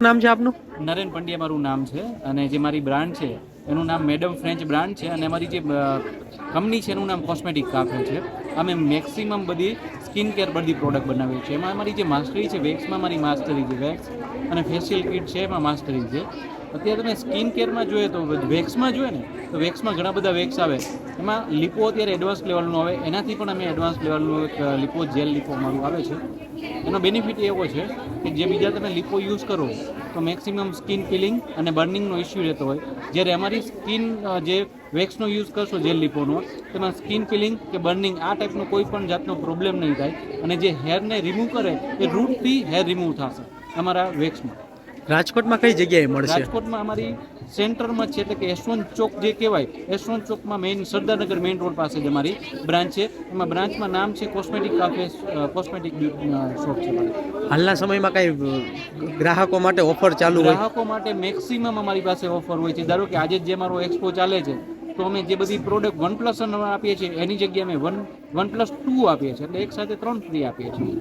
નામ છે આપનું? નરેન પંડ્યા મારું નામ છે અને જે મારી બ્રાન્ડ છે એનું નામ મેડમ ફ્રેન્ચ બ્રાન્ડ છે અને અમારી જે કંપની છે એનું નામ કોસ્મેટિક કાફે છે. અમે મેક્સિમમ બધી સ્કિન કેર બધી પ્રોડક્ટ બનાવીએ છીએ. એમાં અમારી જે માસ્ટરી છે, વેક્સમાં મારી માસ્ટરી છે, વેક્સ અને ફેશિયલ કિટ છે, એમાં માસ્ટરી છે. અત્યારે તમે સ્કિન કેરમાં જોઈએ તો વેક્સમાં જોઈએ ને, તો વેક્સમાં ઘણા બધા વેક્સ આવે. એમાં લિપો અત્યારે એડવાન્સ લેવલનું આવે. એનાથી પણ અમે એડવાન્સ લેવલનું એક લિપો, જેલ લિપો મારું આવે છે. એનો બેનિફિટ એવો છે કે જે બીજા તમે લિપો યુઝ કરો, તો મેક્સિમમ સ્કિન ફિલિંગ અને બર્નિંગનો ઇસ્યુ રહેતો હોય. જ્યારે અમારી સ્કિન જે વેક્સનો યુઝ કરશો જેલ લિપોનો તેમાં સ્કિન ફિલિંગ કે બર્નિંગ આ ટાઈપનો કોઈ પણ જાતનો પ્રોબ્લેમ નહીં થાય. અને જે હેરને રિમૂવ કરે એ રૂટથી હેર રિમૂવ થશે અમારા વેક્સમાં. રાજકોટમાં કઈ જગ્યાએ મળશે? રાજકોટમાં અમારી સેન્ટરમાં છે એટલે કે યશવંત ચોક જે કહેવાય યશવંત ચોકમાં મેઇન સરદારનગર મેઇન રોડ પાસે જ અમારી બ્રાન્ચ છે. એમાં બ્રાન્ચમાં નામ છે કોસ્મેટિક કાફે કોસ્મેટિક શોપ છે હાલના સમયમાં કઈ ગ્રાહકો માટે ઓફર ચાલુ હોય? ગ્રાહકો માટે મેક્સિમમ અમારી પાસે ઓફર હોય છે. ધારો કે આજે જે મારો એક્સપો ચાલે છે તો અમે જે બધી પ્રોડક્ટ વન પ્લસ આપીએ છીએ એની જગ્યાએ અમે વન વન પ્લસ ટુ આપીએ છીએ. એટલે એક સાથે ત્રણ ફ્રી આપીએ છીએ.